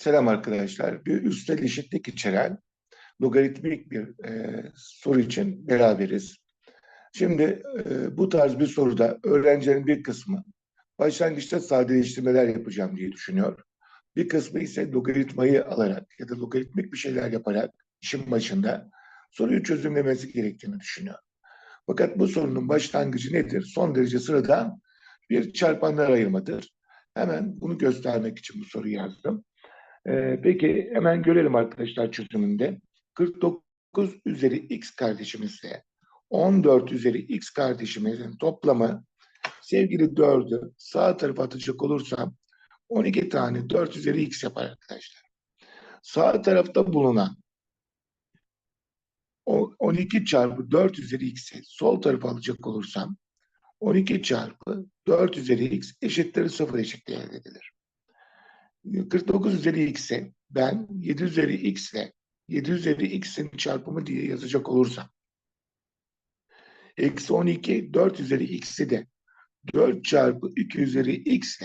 Selam arkadaşlar. Bir üstel eşitlik içeren logaritmik bir e, soru için beraberiz. Şimdi e, bu tarz bir soruda öğrencilerin bir kısmı başlangıçta sadeleştirmeler yapacağım diye düşünüyor. Bir kısmı ise logaritmayı alarak ya da logaritmik bir şeyler yaparak işin başında soruyu çözümlemesi gerektiğini düşünüyor. Fakat bu sorunun başlangıcı nedir? Son derece sıradan bir çarpanlar ayırmadır. Hemen bunu göstermek için bu soruyu yazdım. Ee, peki hemen görelim arkadaşlar çözümünde. 49 üzeri x kardeşimizle 14 üzeri x kardeşimizin toplamı sevgili 4'ü sağ tarafa atacak olursam 12 tane 4 üzeri x yapar arkadaşlar. Sağ tarafta bulunan o 12 çarpı 4 üzeri x'i sol tarafa alacak olursam 12 çarpı 4 üzeri x eşittir 0 eşitliği elde edilir. 49 üzeri x'e ben 7 üzeri x ile 7 üzeri x'in çarpımı diye yazacak olursam eksi 12 4 üzeri x'i de 4 çarpı 2 üzeri x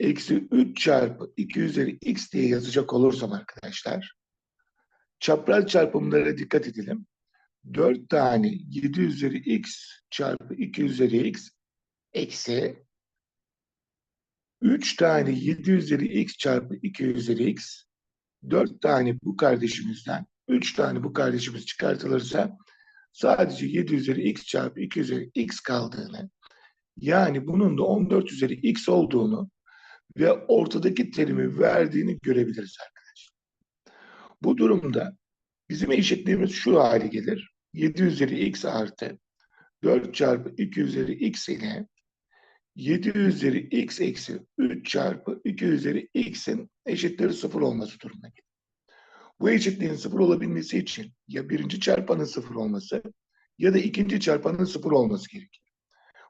eksi 3 çarpı 2 üzeri x diye yazacak olursam arkadaşlar çapraz çarpımlara dikkat edelim. 4 tane 7 üzeri x çarpı 2 üzeri x eksi 3 tane 7 üzeri x çarpı 2 üzeri x 4 tane bu kardeşimizden 3 tane bu kardeşimiz çıkartılırsa sadece 7 üzeri x çarpı 2 üzeri x kaldığını yani bunun da 14 üzeri x olduğunu ve ortadaki terimi verdiğini görebiliriz arkadaşlar. Bu durumda bizim eşitliğimiz şu hale gelir. 7 üzeri x artı 4 çarpı 2 üzeri x ile 7 üzeri x eksi 3 çarpı 2 üzeri x'in eşitleri 0 olması durumuna. Bu eşitliğin 0 olabilmesi için ya birinci çarpanın 0 olması ya da ikinci çarpanın 0 olması gerekir.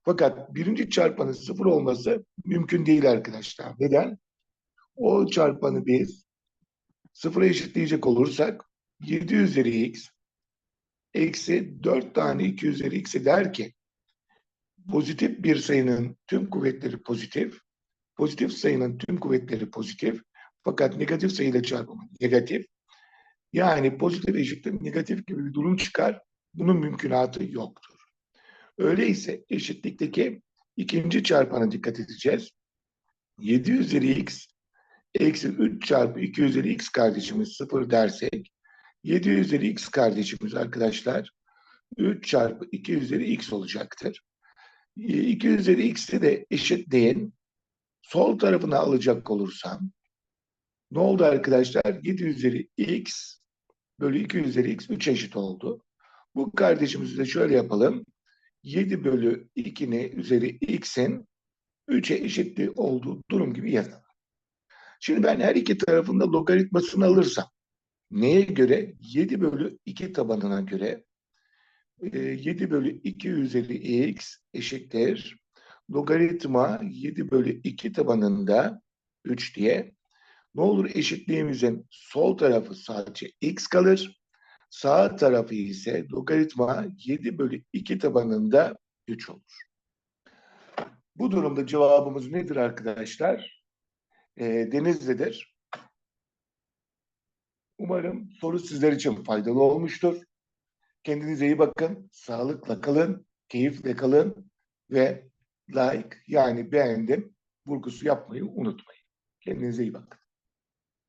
Fakat birinci çarpanın 0 olması mümkün değil arkadaşlar. Neden? O çarpanı biz sıfıra eşitleyecek olursak 7 üzeri x eksi 4 tane 2 üzeri x eder ki pozitif bir sayının tüm kuvvetleri pozitif, pozitif sayının tüm kuvvetleri pozitif fakat negatif sayıyla çarpımı negatif. Yani pozitif eşittir negatif gibi bir durum çıkar. Bunun mümkünatı yoktur. Öyleyse eşitlikteki ikinci çarpana dikkat edeceğiz. 7 üzeri x eksi 3 çarpı 2 üzeri x kardeşimiz 0 dersek 7 üzeri x kardeşimiz arkadaşlar 3 çarpı 2 üzeri x olacaktır. 2 üzeri x'i de eşitleyin. Sol tarafına alacak olursam ne oldu arkadaşlar? 7 üzeri x bölü 2 üzeri x 3 eşit oldu. Bu kardeşimizi de şöyle yapalım. 7 bölü 2'ni üzeri x'in 3'e eşitli olduğu durum gibi yazalım. Şimdi ben her iki tarafında logaritmasını alırsam neye göre? 7 bölü 2 tabanına göre 7 bölü 2 üzeri x eşittir. Logaritma 7 bölü 2 tabanında 3 diye. Ne olur eşitliğimizin sol tarafı sadece x kalır. Sağ tarafı ise logaritma 7 bölü 2 tabanında 3 olur. Bu durumda cevabımız nedir arkadaşlar? E, Denizli'dir. Umarım soru sizler için faydalı olmuştur. Kendinize iyi bakın, sağlıkla kalın, keyifle kalın ve like yani beğendim vurgusu yapmayı unutmayın. Kendinize iyi bakın.